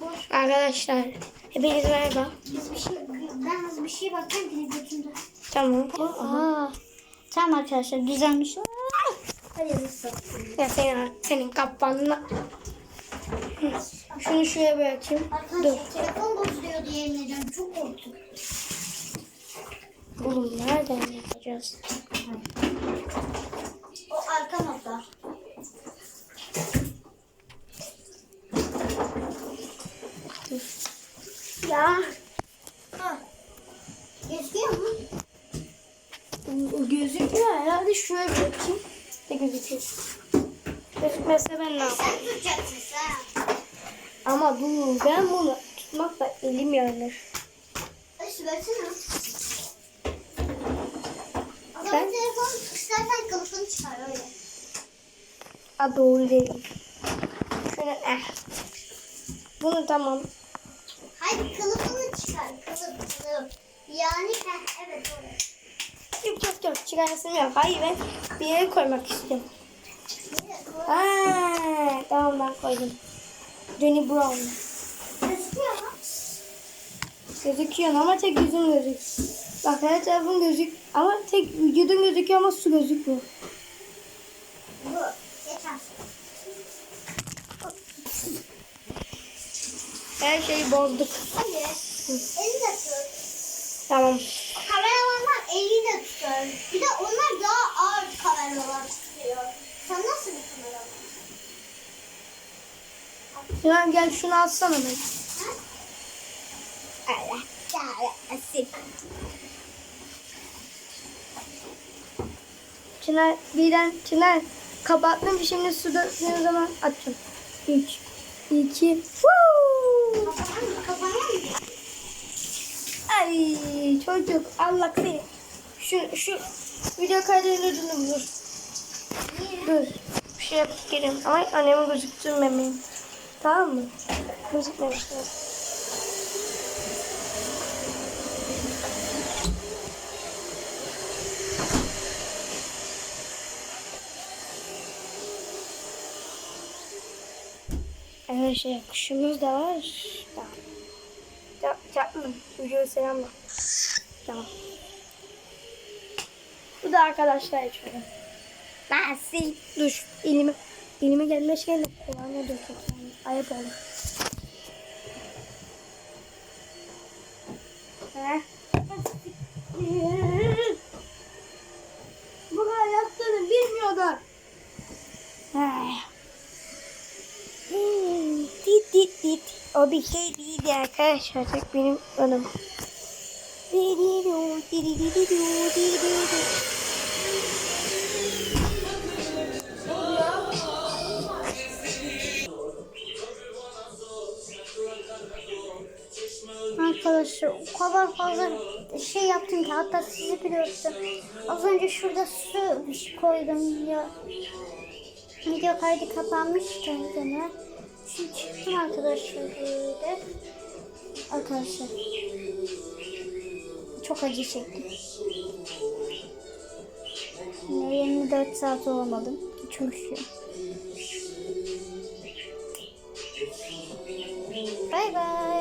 boş. Arkadaşlar hepiniz merhaba. Biz bir şey, ben az bir şey ki götümde. Tamam. Aa, tamam arkadaşlar düzelmiş. Hadi? Ya senin, senin kafanla. Şunu şuraya bırakayım. Dur. Arkadaşlar telefon bozuluyor diye ediyorum. Çok korktum. Oğlum nereden yapacağız? O arka masa. Ya. Ha. Gözüküyor mu? Gözükmüyor herhalde şuraya bırakayım. De gözüküyor. Gözükmezse ben ne yapayım? Sen tutacaksın sen. Ama dur ben bunu tutmakla elim yanır. Hadi versene. Ben- telefonu istersen kılıfını çıkar öyle. A doğru değil. Şöyle eh. Bunu tamam. Hayır kılıfını çıkar. Kılıf kılıf. Yani heh, evet öyle. Yok yok yok çıkarsın yok. Hayır ben bir yere koymak istiyorum. Ha, tamam ben koydum. Johnny Brown. Gözüküyor mu? Gözüküyor ama tek yüzüm gözük. Bak her tarafın gözük ama tek vücudun gözüküyor ama su gözükmüyor. Her şeyi bozduk. Hayır. Elini de tut. Tamam. Kameramanlar elini de tutuyor. Bir de onlar daha ağır kameralar tutuyor. Sen nasıl bir kameraman? Sinan gel şunu alsana ben. Allah. Asil. Çınar birden Çınar kapattım şimdi suda ne zaman açacağım. 3 2 Woo! Ay çocuk Allah seni. Şu şu video kaydını dur. Dur. Dur. Bir şey yapıp gelin. Ama annemi gözüktürmemeyin. Tamam mı? Gözükmemişler. Arkadaşlar kuşumuz da var. Tamam. Ya, yapma. Videoyu selamla. Tamam. Bu da arkadaşlar içiyorum. Nasıl? Dur. Elime, elime gelmişken de kulağıma dökecek yani. Ayıp olur. Heh. Bu kadar yaptığını bilmiyorlar. Ay. Hmm, Dit dit. O bir şey değildi arkadaşlar. Tek benim anım. Arkadaşlar o kadar fazla şey yaptım ki hatta sizi biliyorsun. Az önce şurada su koydum ya. Video kaydı kapanmıştı gene. Şimdi çıktım arkadaşlar böyle. Arkadaşlar. Çok acı çektim. Yine 24 saat olamadım. Üşüyorum. Bay bay.